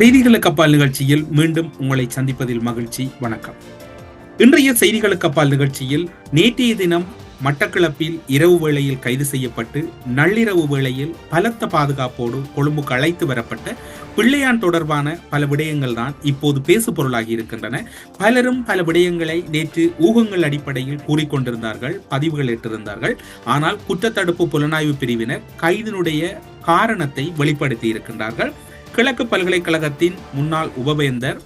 செய்திகளுக்கு அப்பால் நிகழ்ச்சியில் மீண்டும் உங்களை சந்திப்பதில் மகிழ்ச்சி. வணக்கம். இன்றைய செய்திகளுக்கு அப்பால் நிகழ்ச்சியில் நேற்றைய தினம் மட்டக்களப்பில் இரவு வேளையில் கைது செய்யப்பட்டு நள்ளிரவு வேளையில் பலத்த பாதுகாப்போடு கொழும்புக்கு அழைத்து வரப்பட்ட பிள்ளையான் தொடர்பான பல விடயங்கள் தான் இப்போது பேசு பொருளாகி இருக்கின்றன. பலரும் பல விடயங்களை நேற்று ஊகங்கள் அடிப்படையில் கூறிக்கொண்டிருந்தார்கள் பதிவுகள் ஏற்றிருந்தார்கள். ஆனால் குற்றத்தடுப்பு புலனாய்வு பிரிவினர் கைதினுடைய காரணத்தை வெளிப்படுத்தி இருக்கின்றார்கள். கிழக்கு பல்கலைக்கழகத்தின் முன்னாள் உபவேந்தர்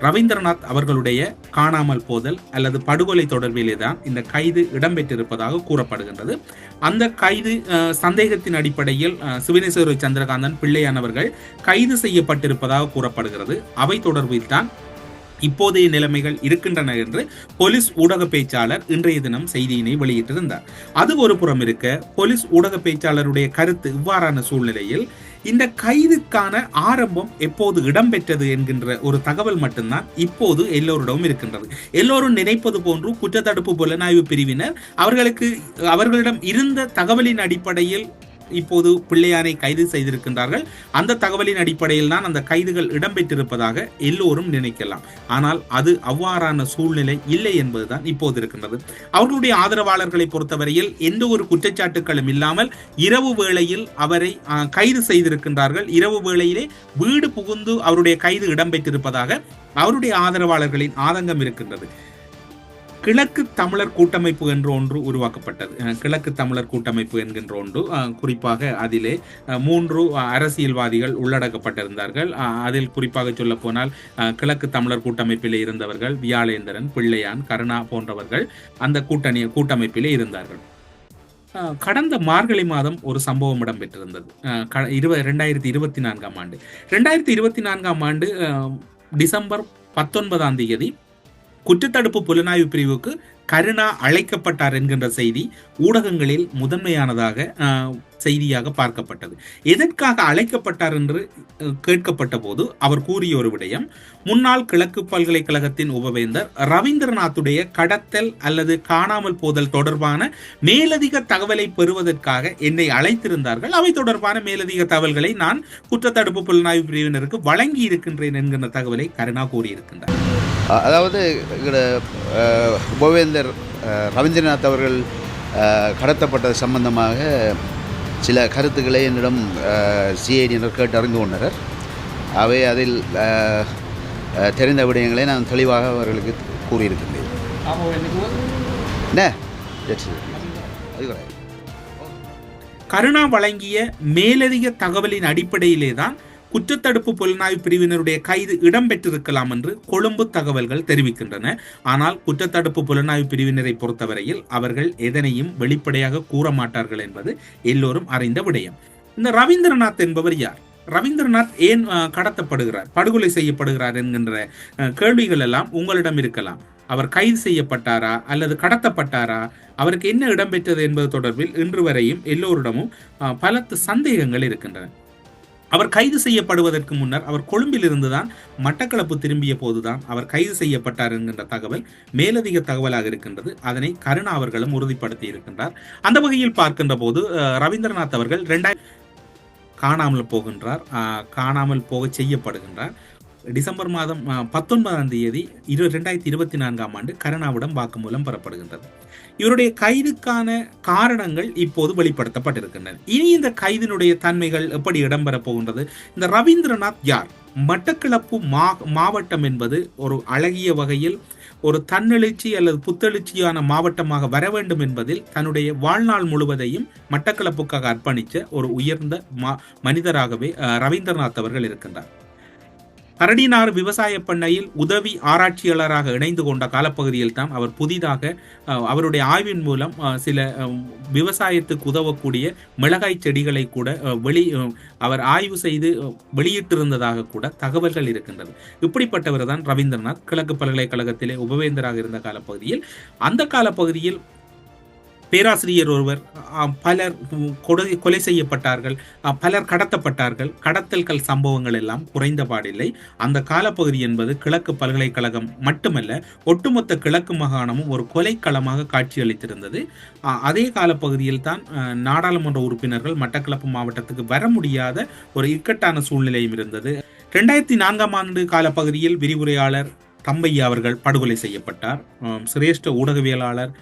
ரவீந்திரநாத் அவர்களுடைய காணாமல் போதல் அல்லது படுகொலை தொடர்பிலே தான் இந்த கைது இடம்பெற்றிருப்பதாக கூறப்படுகின்றது. அந்த கைது சந்தேகத்தின் அடிப்படையில் அஹ், சிவனேஸ்வர சந்திரகாந்தன் பிள்ளையானவர்கள் கைது செய்யப்பட்டிருப்பதாக கூறப்படுகிறது. அவை தொடர்பில் தான் இப்போதைய நிலைமைகள் இருக்கின்றன என்று போலீஸ் ஊடக பேச்சாளர் இன்றைய தினம் செய்தியினை வெளியிட்டிருந்தார். அது ஒரு புறம் இருக்க போலீஸ் ஊடக பேச்சாளருடைய கருத்து இவ்வாறான சூழ்நிலையில் இந்த கைதுக்கான ஆரம்பம் எப்போது இடம்பெற்றது என்கின்ற ஒரு தகவல் மட்டும்தான் இப்போது எல்லோரிடமும் இருக்கின்றது. எல்லோரும் நினைப்பது போன்று குற்றத்தடுப்பு புலனாய்வு பிரிவினர் அவர்களுக்கு அவர்களிடம் இருந்த தகவலின் அடிப்படையில் இப்போது பிள்ளையாரை கைது செய்திருக்கின்றார்கள். அந்த தகவலின் அடிப்படையில் தான் அந்த கைதுகள் இடம்பெற்றிருப்பதாக எல்லோரும் நினைக்கலாம். ஆனால் அது அவ்வாறான சூழ்நிலை இல்லை என்பதுதான் இப்போது இருக்கின்றது. அவர்களுடைய ஆதரவாளர்களை பொறுத்தவரையில் எந்த ஒரு குற்றச்சாட்டுகளும் இல்லாமல் இரவு வேளையில் அவரை கைது செய்திருக்கின்றார்கள். இரவு வேளையிலே வீடு புகுந்து அவருடைய கைது இடம்பெற்றிருப்பதாக அவருடைய ஆதரவாளர்களின் ஆதங்கம் இருக்கின்றது. கிழக்கு தமிழர் கூட்டமைப்பு என்ற ஒன்று உருவாக்கப்பட்டது. கிழக்கு தமிழர் கூட்டமைப்பு என்கின்ற ஒன்று குறிப்பாக அதிலே மூன்று அரசியல்வாதிகள் உள்ளடக்கப்பட்டிருந்தார்கள். அதில் குறிப்பாக சொல்ல போனால் கிழக்கு தமிழர் கூட்டமைப்பிலே இருந்தவர்கள் வியாழேந்திரன் பிள்ளையான் கருணா போன்றவர்கள் அந்த கூட்டணி கூட்டமைப்பிலே இருந்தார்கள். கடந்த மார்கழி மாதம் ஒரு சம்பவம் இடம்பெற்றிருந்தது. க- இருவ ரெண்டாயிரத்தி இருபத்தி நான்காம் ஆண்டு. ரெண்டாயிரத்தி இருபத்தி நான்காம் ஆண்டு டிசம்பர் பத்தொன்பதாம் தேதி குற்றத்தடுப்பு புலனாய்வு பிரிவுக்கு கருணா அழைக்கப்பட்டார் என்கின்ற செய்தி ஊடகங்களில் முதன்மையானதாக செய்தியாக பார்க்கப்பட்டது. எதற்காக அழைக்கப்பட்டார் என்று கேட்கப்பட்ட போது அவர் கூறிய ஒரு விடயம் முன்னாள் கிழக்கு பல்கலைக்கழகத்தின் உபவேந்தர் ரவீந்திரநாத்துடைய கடத்தல் அல்லது காணாமல் போதல் தொடர்பான மேலதிக தகவலை பெறுவதற்காக என்னை அழைத்திருந்தார்கள். அவை தொடர்பான மேலதிக தகவல்களை நான் குற்றத்தடுப்பு புலனாய்வு பிரிவினருக்கு வழங்கி இருக்கின்றேன் என்கின்ற தகவலை கருணா கூறியிருக்கின்றார். அதாவது இங்கே உபவேந்தர் ரவீந்திரநாத் அவர்கள் கடத்தப்பட்டது சம்பந்தமாக சில கருத்துக்களை என்னிடம் சிஐடியினர் கேட்டு அறிந்து கொண்டனர் அவை அதில் தெரிந்த விடயங்களை நான் தெளிவாக அவர்களுக்கு கூறியிருக்கின்றேன். என்ன? கருணா வழங்கிய மேலதிக தகவலின் அடிப்படையிலே தான் குற்றத்தடுப்பு புலனாய்வு பிரிவினருடைய கைது இடம்பெற்றிருக்கலாம் என்று கொழும்பு தகவல்கள் தெரிவிக்கின்றன. ஆனால் குற்றத்தடுப்பு புலனாய்வு பிரிவினரை பொறுத்தவரையில் அவர்கள் எதனையும் வெளிப்படையாக கூற மாட்டார்கள் என்பது எல்லோரும் அறிந்த விடயம். இந்த ரவீந்திரநாத் என்பவர் யார்? ரவீந்திரநாத் ஏன் அஹ், கடத்தப்படுகிறார்? படுகொலை செய்யப்படுகிறார் என்கின்ற அஹ், கேள்விகள் எல்லாம் உங்களிடம் இருக்கலாம். அவர் கைது செய்யப்பட்டாரா? அல்லது கடத்தப்பட்டாரா? அவருக்கு என்ன இடம்பெற்றது என்பது தொடர்பில் இன்று வரையும் எல்லோரிடமும் பலத்து சந்தேகங்கள் இருக்கின்றன. அவர் கைது செய்யப்படுவதற்கு முன்னர் அவர் கொழும்பில் இருந்துதான் மட்டக்களப்பு திரும்பிய போதுதான் அவர் கைது செய்யப்பட்டார் என்கின்ற தகவல் மேலதிக தகவலாக இருக்கின்றது. அதனை கருணா அவர்களும் உறுதிப்படுத்தி இருக்கின்றார். அந்த வகையில் பார்க்கின்ற போது ரவீந்திரநாத் அவர்கள் ரெண்டாயிரம் காணாமல் போகின்றார். காணாமல் போக செய்யப்படுகின்றார். டிசம்பர் மாதம் பத்தொன்பதாம் தேதி இரு ரெண்டாயிரத்தி இருபத்தி நான்காம் ஆண்டு கருணாவிடம் வாக்குமூலம் பெறப்படுகின்றது. இவருடைய கைதுக்கான காரணங்கள் இப்போது வெளிப்படுத்தப்பட்டிருக்கின்றன. இனி இந்த கைதினுடைய தன்மைகள் எப்படி இடம்பெறப் போகின்றது? இந்த ரவீந்திரநாத் யார்? மட்டக்களப்பு மா மாவட்டம் என்பது ஒரு அழகிய வகையில் ஒரு தன்னெழுச்சி அல்லது புத்தெழுச்சியான மாவட்டமாக வர வேண்டும் என்பதில் தன்னுடைய வாழ்நாள் முழுவதையும் மட்டக்களப்புக்காக அர்ப்பணித்த ஒரு உயர்ந்த மா மனிதராகவே ரவீந்திரநாத் அவர்கள் இருக்கின்றார். கரடினார் விவசாய பண்ணையில் உதவி ஆராய்ச்சியாளராக இணைந்து கொண்ட காலப்பகுதியில் தான் அவர் புதிதாக அவருடைய ஆய்வின் மூலம் சில விவசாயத்துக்கு உதவக்கூடிய மிளகாய் செடிகளை கூட வெளி அவர் ஆய்வு செய்து வெளியிட்டிருந்ததாக கூட தகவல்கள் இருக்கின்றது. இப்படிப்பட்டவர் தான் ரவீந்திரநாத் கிழக்கு பல்கலைக்கழகத்திலே உபவேந்தராக இருந்த காலப்பகுதியில். அந்த காலப்பகுதியில் பேராசிரியர் ஒருவர் பலர் கொடு கொலை செய்யப்பட்டார்கள் பலர் கடத்தப்பட்டார்கள் கடத்தல்கள் சம்பவங்கள் எல்லாம் குறைந்த பாடில்லை. அந்த காலப்பகுதி என்பது கிழக்கு பல்கலைக்கழகம் மட்டுமல்ல ஒட்டுமொத்த கிழக்கு மாகாணமும் ஒரு கொலைக்களமாக காட்சியளித்திருந்தது. அதே காலப்பகுதியில் தான் நாடாளுமன்ற உறுப்பினர்கள் மட்டக்களப்பு மாவட்டத்துக்கு வர முடியாத ஒரு இக்கட்டான சூழ்நிலையும் இருந்தது. ரெண்டாயிரத்தி நான்காம் ஆண்டு காலப்பகுதியில் விரிவுரையாளர் தம்பையா அவர்கள் படுகொலை செய்யப்பட்டார். சிரேஷ்ட ஊடகவியலாளர்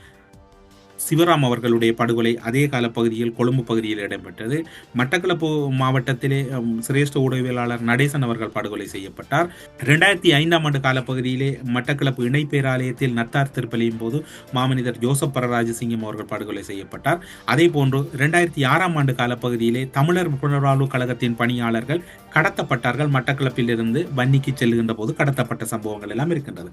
சிவராம் அவர்களுடைய படுகொலை அதே காலப்பகுதியில் கொழும்பு பகுதியில் இடம்பெற்றது. மட்டக்களப்பு மாவட்டத்திலே சிரேஷ்ட ஊடகவியலாளர் நடேசன் அவர்கள் படுகொலை செய்யப்பட்டார். ரெண்டாயிரத்தி ஐந்தாம் ஆண்டு காலப்பகுதியிலே மட்டக்களப்பு இணைப்பேராலயத்தில் நத்தார் திருப்பலியின் போது மாமனிதர் ஜோசப் பரராஜசிங்கம் அவர்கள் படுகொலை செய்யப்பட்டார். அதே போன்று ரெண்டாயிரத்தி ஆறாம் ஆண்டு காலப்பகுதியிலே தமிழர் புனர்வாழ்வு கழகத்தின் பணியாளர்கள் கடத்தப்பட்டார்கள். மட்டக்களப்பில் இருந்து வன்னிக்கு செல்லுகின்ற போது கடத்தப்பட்ட சம்பவங்கள் எல்லாம் இருக்கின்றது.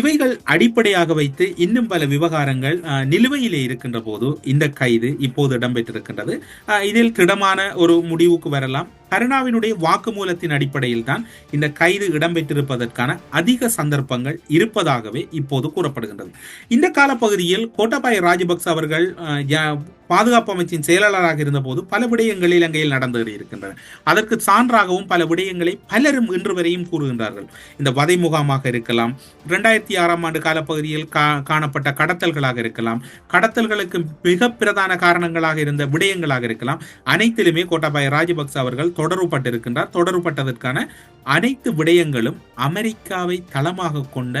இவைகள் அடிப்படையாக வைத்து இன்னும் பல விவகாரங்கள் நிலுவையில் நிலுவையிலே இருக்கின்ற போது இந்த கைது இப்போது இடம்பெற்றிருக்கின்றது. இதில் திடமான ஒரு முடிவுக்கு வரலாம். கருணாவினுடைய வாக்குமூலத்தின் அடிப்படையில் தான் இந்த கைது இடம்பெற்றிருப்பதற்கான அதிக சந்தர்ப்பங்கள் இருப்பதாகவே இப்போது கூறப்படுகின்றது. இந்த காலப்பகுதியில் கோட்டாபாய ராஜபக்ச அவர்கள் பாதுகாப்பு அமைச்சின் செயலாளராக இருந்தபோது பல விடயங்கள் இலங்கையில் நடந்து இருக்கின்றன. அதற்கு சான்றாகவும் பல விடயங்களை பலரும் இன்று வரையும் கூறுகின்றார்கள். இந்த வதை முகாமாக இருக்கலாம் இரண்டாயிரத்தி ஆறாம் ஆண்டு காலப்பகுதியில் கா- காணப்பட்ட கடத்தல்களாக இருக்கலாம் கடத்தல்களுக்கு மிக பிரதான காரணங்களாக இருந்த விடயங்களாக இருக்கலாம். அனைத்திலுமே கோட்டாபாய ராஜபக்ச அவர்கள் தொடர்புபட்டிருக்கின்றார். தொடர்புபட்டதற்கான அனைத்து விடயங்களும் அமெரிக்காவை தளமாக கொண்ட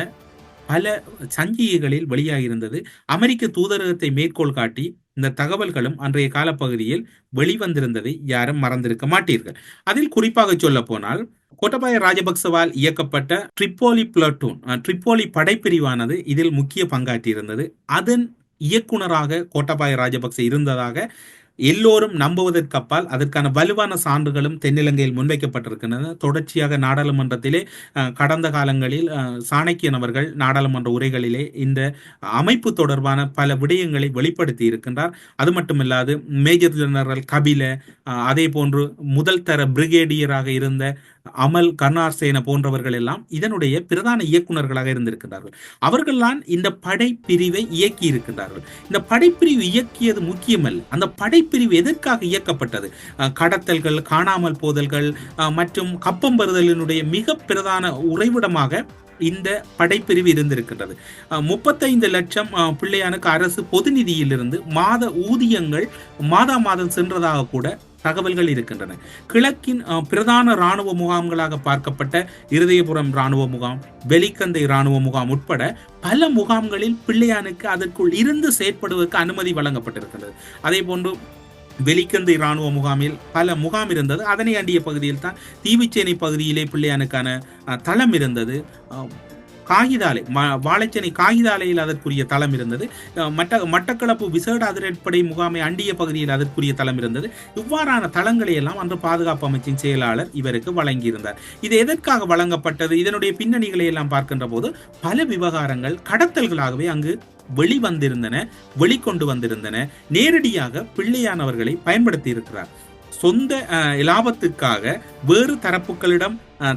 பல சஞ்சிகைகளில் வெளியாகியிருந்தது. அமெரிக்க தூதரகத்தை மேற்கோள் காட்டி இந்த தகவல்களும் அன்றைய காலப்பகுதியில் வெளிவந்திருந்ததை யாரும் மறந்திருக்க மாட்டீர்கள். அதில் குறிப்பாக சொல்ல போனால் கோட்டபாய ராஜபக்சவால் இயக்கப்பட்ட ட்ரிப்போலி பிளட்டூன் ட்ரிப்போலி படைப்பிரிவானது இதில் முக்கிய பங்காற்றியிருந்தது. அதன் இயக்குனராக கோட்டபாய ராஜபக்ச இருந்ததாக எல்லோரும் நம்புவதற்கப்பால் அதற்கான வலுவான சான்றுகளும் தென்னிலங்கையில் முன்வைக்கப்பட்டிருக்கின்றன. தொடர்ச்சியாக நாடாளுமன்றத்திலே கடந்த காலங்களில் சாணக்கியன் அவர்கள் நாடாளுமன்ற உரைகளிலே இந்த அமைப்பு தொடர்பான பல விடயங்களை வெளிப்படுத்தி இருக்கின்றார் அது மட்டுமில்லாது மேஜர் ஜெனரல் கபில அதே போன்று முதல் தர பிரிகேடியராக இருந்த அமல் கருணாசேன போன்றவர்கள் எல்லாம் இதனுடைய பிரதான இயக்குனர்களாக இருந்திருக்கிறார்கள் அவர்கள்தான் இந்த படைப்பிரிவை இயக்கி இருக்கின்றார்கள் இந்த படைப்பிரிவு இயக்கியது முக்கியமல்ல. அந்த படைப்பிரிவு எதற்காக இயக்கப்பட்டது? கடத்தல்கள் காணாமல் போதல்கள் மற்றும் கப்பம் பெறுதலினுடைய மிக பிரதான உறைவிடமாக இந்த படைப்பிரிவு இருந்திருக்கின்றது. முப்பத்தைந்து லட்சம் பிள்ளையானுக்கு அரசு பொது நிதியிலிருந்து மாத ஊதியங்கள் மாதா மாதம் சென்றதாக கூட தகவல்கள் இருக்கின்றன. கிழக்கின் பிரதான இராணுவ முகாம்களாக பார்க்கப்பட்ட இருதயபுரம் இராணுவ முகாம் வெலிக்கந்தை இராணுவ முகாம் உட்பட பல முகாம்களில் பிள்ளையானுக்கு அதற்குள் இருந்து செயற்படுவதற்கு அனுமதி வழங்கப்பட்டிருக்கிறது அதே போன்று வெலிக்கந்தை இராணுவ முகாமில் பல முகாம் இருந்தது. அதனை அண்டிய பகுதியில் தான் தீவுச்சேனை பகுதியிலே பிள்ளையானுக்கான தளம் இருந்தது. காகிதாலை ம- வாழைச்சேனை காகிதாலையில் அதற்குரிய தளம் இருந்தது. மட்ட மட்டக்களப்பு விசேட அதிரடிப்படை முகாமை அண்டிய பகுதியில் அதற்குரிய தளம் இருந்தது. இவ்வாறான தளங்களை எல்லாம் அன்று பாதுகாப்பு அமைச்சின் செயலாளர் இவருக்கு வழங்கியிருந்தார். இது எதற்காக வழங்கப்பட்டது? இதனுடைய பின்னணிகளை எல்லாம் பார்க்கின்ற போது பல விவகாரங்கள் கடத்தல்களாகவே அங்கு வெளிவந்திருந்தன வெளிக்கொண்டு வந்திருந்தன. நேரடியாக பிள்ளையானவர்களை பயன்படுத்தி இருக்கிறார். சொந்த லாபத்துக்காக வேறு தரப்புகளிடம்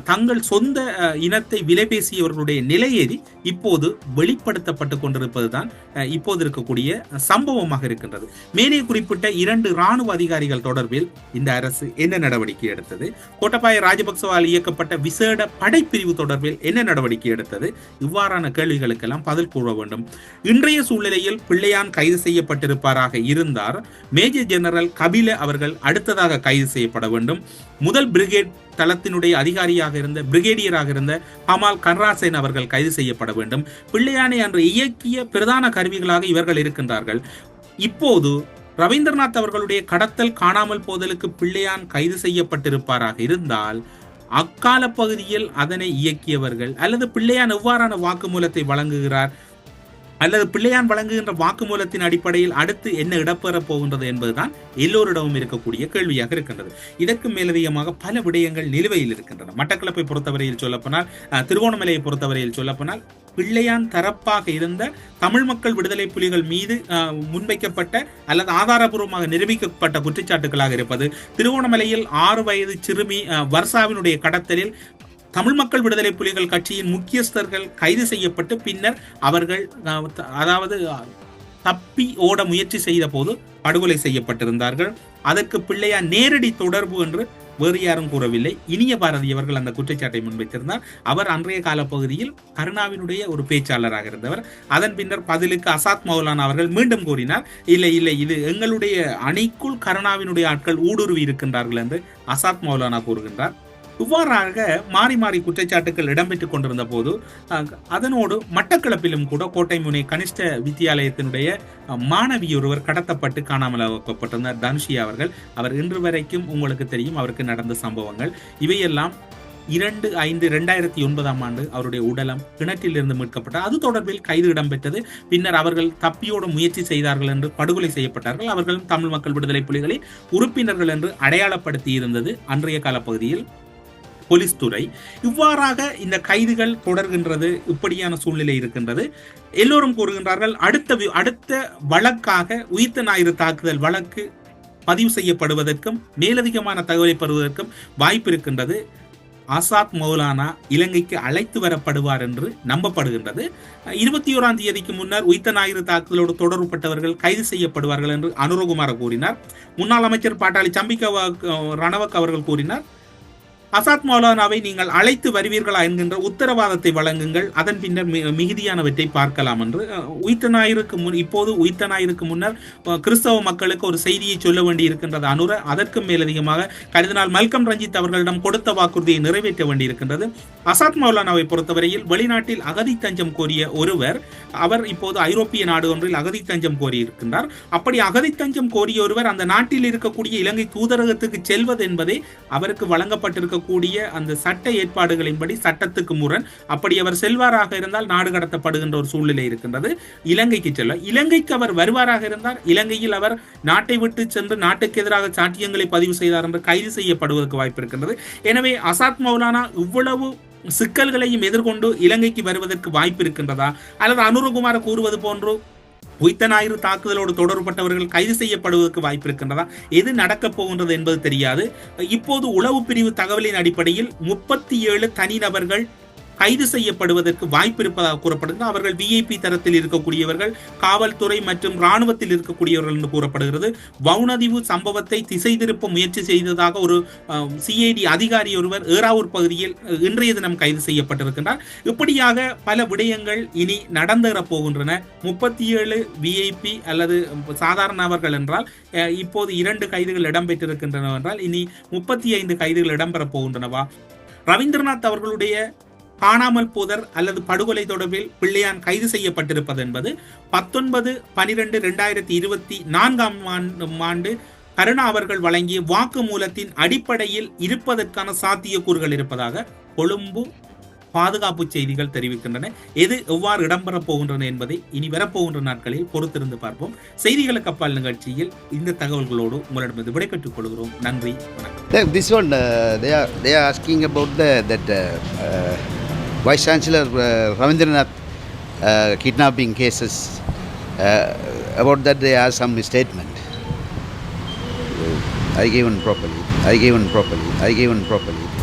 தங்கள் சொந்த இனத்தை விலை பேசியவர்களுடைய நிலையேறி இப்போது வெளிப்படுத்தப்பட்டு கொண்டிருப்பதுதான் இப்போது இருக்கக்கூடிய சம்பவமாக இருக்கின்றது. மேலே குறிப்பிட்ட இரண்டு ராணுவ அதிகாரிகள் தொடர்பில் இந்த அரசு என்ன நடவடிக்கை எடுத்தது? கோட்டபாய ராஜபக்சவால் இயக்கப்பட்ட விசேட படைப்பிரிவு தொடர்பில் என்ன நடவடிக்கை எடுத்தது? இவ்வாறான கேள்விகளுக்கெல்லாம் பதில் கூற வேண்டும். இன்றைய சூழ்நிலையில் பிள்ளையான் கைது செய்யப்பட்டிருப்பாராக இருந்தார். மேஜர் ஜெனரல் கபில அவர்கள் அடுத்ததாக கைது செய்யப்பட வேண்டும். முதல் பிரிகேட் தளத்தினுடைய அதிகாரியாக இருந்த பிரிகேடியராக இருந்த ஹமால் கன்ராசேன் அவர்கள் கைது செய்யப்பட வேண்டும். பிள்ளையானை அன்று இயக்கிய பிரதான கருவிகளாக இவர்கள் இருக்கின்றார்கள். இப்போது ரவீந்திரநாத் அவர்களுடைய கடத்தல் காணாமல் போதலுக்கு பிள்ளையான் கைது செய்யப்பட்டிருப்பாராக இருந்தால் அக்கால பகுதியில் அதனை இயக்கியவர்கள் அல்லது பிள்ளையான் எவ்வாறான வாக்குமூலத்தை வழங்குகிறார் அல்லது பிள்ளையான் வழங்குகின்ற வாக்குமூலத்தின் அடிப்படையில் அடுத்து என்ன இடம்பெறப் போகின்றது என்பதுதான் எல்லோரிடமும் இருக்கக்கூடிய கேள்வியாக இருக்கின்றது. இதற்கு மேலதிகமாக பல விடயங்கள் நிலுவையில் இருக்கின்றன. மட்டக்களப்பை பொறுத்தவரையில் சொல்லப்போனால் திருவோணமலையை பொறுத்தவரையில் சொல்லப்போனால் பிள்ளையான் தரப்பாக இருந்த தமிழ் மக்கள் விடுதலை புலிகள் மீது அஹ், முன்வைக்கப்பட்ட அல்லது ஆதாரபூர்வமாக நிரூபிக்கப்பட்ட குற்றச்சாட்டுகளாக இருப்பது திருவோணமலையில் ஆறு வயது சிறுமி வர்சாவினுடைய வர்ஷாவினுடைய கடத்தலில் தமிழ் மக்கள் விடுதலை புலிகள் கட்சியின் முக்கியஸ்தர்கள் கைது செய்யப்பட்டு பின்னர் அவர்கள் அதாவது தப்பி ஓட முயற்சி செய்த போது படுகொலை செய்யப்பட்டிருந்தார்கள். அதற்கு பிள்ளையா நேரடி தொடர்பு என்று வேறு யாரும் கூறவில்லை. இனிய பாரதி அவர்கள் அந்த குற்றச்சாட்டை முன்வைத்திருந்தார். அவர் அன்றைய காலப்பகுதியில் கருணாவினுடைய ஒரு பேச்சாளராக இருந்தவர். அதன் பின்னர் பதிலுக்கு அசாத் மௌலானா அவர்கள் மீண்டும் கூறினார் இல்லை இல்லை இது எங்களுடைய அணிக்குள் கருணாவினுடைய ஆட்கள் ஊடுருவி இருக்கின்றார்கள் என்று அசாத் மௌலானா கூறுகின்றார். இவ்வாறாக மாறி மாறி குற்றச்சாட்டுகள் இடம்பெற்றுக் கொண்டிருந்த போது அதனோடு மட்டக்களப்பிலும் கூட கோட்டை முனை கனிஷ்ட வித்தியாலயத்தினுடைய மாணவி ஒருவர் கடத்தப்பட்டு காணாமலாக்கப்பட்டிருந்தார். தனுஷி அவர்கள். அவர் இன்று வரைக்கும் உங்களுக்கு தெரியும் அவருக்கு நடந்த சம்பவங்கள். இவையெல்லாம் இரண்டு ஐந்து ரெண்டாயிரத்தி ஒன்பதாம் ஆண்டு அவருடைய உடலம் கிணற்றிலிருந்து மீட்கப்பட்டார். அது தொடர்பில் கைது இடம்பெற்றது. பின்னர் அவர்கள் தப்பியோட முயற்சி செய்தார்கள் என்று படுகொலை செய்யப்பட்டார்கள். அவர்களும் தமிழ் மக்கள் விடுதலை புலிகளின் உறுப்பினர்கள் என்று அடையாளப்படுத்தி இருந்தது அன்றைய காலப்பகுதியில் போலீஸ் துறை. இவ்வாறாக இந்த கைதுகள் தொடர்கின்றது இப்படியான சூழ்நிலை இருக்கின்றது. எல்லோரும் கூறுகின்றார்கள் அடுத்த அடுத்த வழக்காக உயிர்த்த ஞாயிறு தாக்குதல் வழக்கு பதிவு செய்யப்படுவதற்கும் மேலதிகமான தகவலை பெறுவதற்கும் வாய்ப்பு இருக்கின்றது. ஆசாத் மௌலானா இலங்கைக்கு அழைத்து வரப்படுவார் என்று நம்பப்படுகின்றது. இருபத்தி ஓராம் தேதிக்கு முன்னர் உயிர்த்த ஞாயிறு தாக்குதலோடு தொடர்புபட்டவர்கள் கைது செய்யப்படுவார்கள் என்று அனுரகுமார கூறினார். முன்னாள் அமைச்சர் பாட்டாளி சம்பிக்க ரணவக் அவர்கள் கூறினார். அசாத் மௌலானாவை நீங்கள் அழைத்து வருவீர்களா என்கின்ற உத்தரவாதத்தை வழங்குங்கள். அதன் பின்னர் மிகுதியானவற்றை பார்க்கலாம் என்று. உயித்த உயிர்த்த ஞாயிறுக்கு முன் இப்போது உயிர்த்த ஞாயிறுக்கு முன்னர் கிறிஸ்தவ மக்களுக்கு ஒரு செய்தியை சொல்ல வேண்டி இருக்கின்றது அனுர. அதற்கும் மேலதிகமாக கருதினால் மல்கம் ரஞ்சித் அவர்களிடம் கொடுத்த வாக்குறுதியை நிறைவேற்ற வேண்டியிருக்கின்றது. அசாத் மௌலானாவை பொறுத்தவரையில் வெளிநாட்டில் அகதி தஞ்சம் கோரிய ஒருவர் அவர் இப்போது ஐரோப்பிய நாடு ஒன்றில் அகதி தஞ்சம் கோரியிருக்கின்றார். அப்படி அகதி தஞ்சம் கோரிய ஒருவர் அந்த நாட்டில் இருக்கக்கூடிய இலங்கை தூதரகத்துக்கு செல்வது என்பதே அவருக்கு இருக்கக்கூடிய அந்த சட்ட ஏற்பாடுகளின்படி சட்டத்துக்கு முரண். அப்படி அவர் செல்வாராக இருந்தால் நாடு கடத்தப்படுகின்ற ஒரு சூழ்நிலை இருக்கின்றது. இலங்கைக்கு செல்ல இலங்கைக்கு அவர் வருவாராக இருந்தால் இலங்கையில் அவர் நாட்டை விட்டு சென்று நாட்டுக்கு எதிராக சாட்டியங்களை பதிவு செய்தார் என்று கைது செய்யப்படுவதற்கு வாய்ப்பு இருக்கின்றது. எனவே அசாத் மௌலானா இவ்வளவு சிக்கல்களையும் எதிர்கொண்டு இலங்கைக்கு வருவதற்கு வாய்ப்பு இருக்கின்றதா? அல்லது அனுரகுமார கூறுவது போன்று உயிர்த்த ஞாயிறு தாக்குதலோடு தொடர்பட்டவர்கள் கைது செய்யப்படுவதற்கு வாய்ப்பு இருக்கின்றதா எது நடக்கப் போகின்றது என்பது தெரியாது. இப்போது உளவு பிரிவு தகவலின் அடிப்படையில் முப்பத்தி ஏழு தனிநபர்கள் கைது செய்யப்படுவதற்கு வாய்ப்பு இருப்பதாக கூறப்படுகிறது. அவர்கள் விஐபி தரத்தில் இருக்கக்கூடியவர்கள் காவல்துறை மற்றும் ராணுவத்தில் இருக்கக்கூடியவர்கள் என்று கூறப்படுகிறது. வவுனதிவு சம்பவத்தை திசை திருப்ப முயற்சி செய்ததாக ஒரு சிஐடி அதிகாரி ஒருவர் ஏறாவூர் பகுதியில் இன்றைய தினம் கைது செய்யப்பட்டிருக்கின்றார். இப்படியாக பல விடயங்கள் இனி நடந்தேறப் போகின்றன. முப்பத்தி ஏழு விஐபி அல்லது சாதாரணவர்கள் என்றால் இப்போது இரண்டு கைதுகள் இடம்பெற்றிருக்கின்றன என்றால் இனி முப்பத்தி ஐந்து கைதுகள் இடம்பெறப் போகின்றனவா? ரவீந்திரநாத் அவர்களுடைய காணாமல் போதர் அல்லது படுகொலை தொடர்பில் பிள்ளையான் கைது செய்யப்பட்டிருப்பது என்பது பத்தொன்பது பனிரெண்டு ரெண்டாயிரத்தி இருபத்தி நான்காம் ஆண்டு ஆண்டு கருணா அவர்கள் வழங்கிய வாக்குமூலத்தின் அடிப்படையில் இருப்பதற்கான சாத்தியக்கூறுகள் இருப்பதாக கொழும்பு பாதுகாப்பு செய்திகள் தெரிவிக்கின்றன. எது எவ்வாறு இடம்பெறப் போகின்றன என்பதை இனி வரப்போகின்ற நாட்களில் பொறுத்திருந்து பார்ப்போம். செய்திகளுக்கு அப்பால் நிகழ்ச்சியில் இந்த தகவல்களோடு உங்களிடமிருந்து விடைபெற்றுக் கொள்கிறோம். நன்றி வணக்கம். Then they are they they are they are the that Vice Chancellor uh, Ravindranath uh, kidnapping cases. Uh, about that, they have some statement. I I given properly. I given properly. I given properly.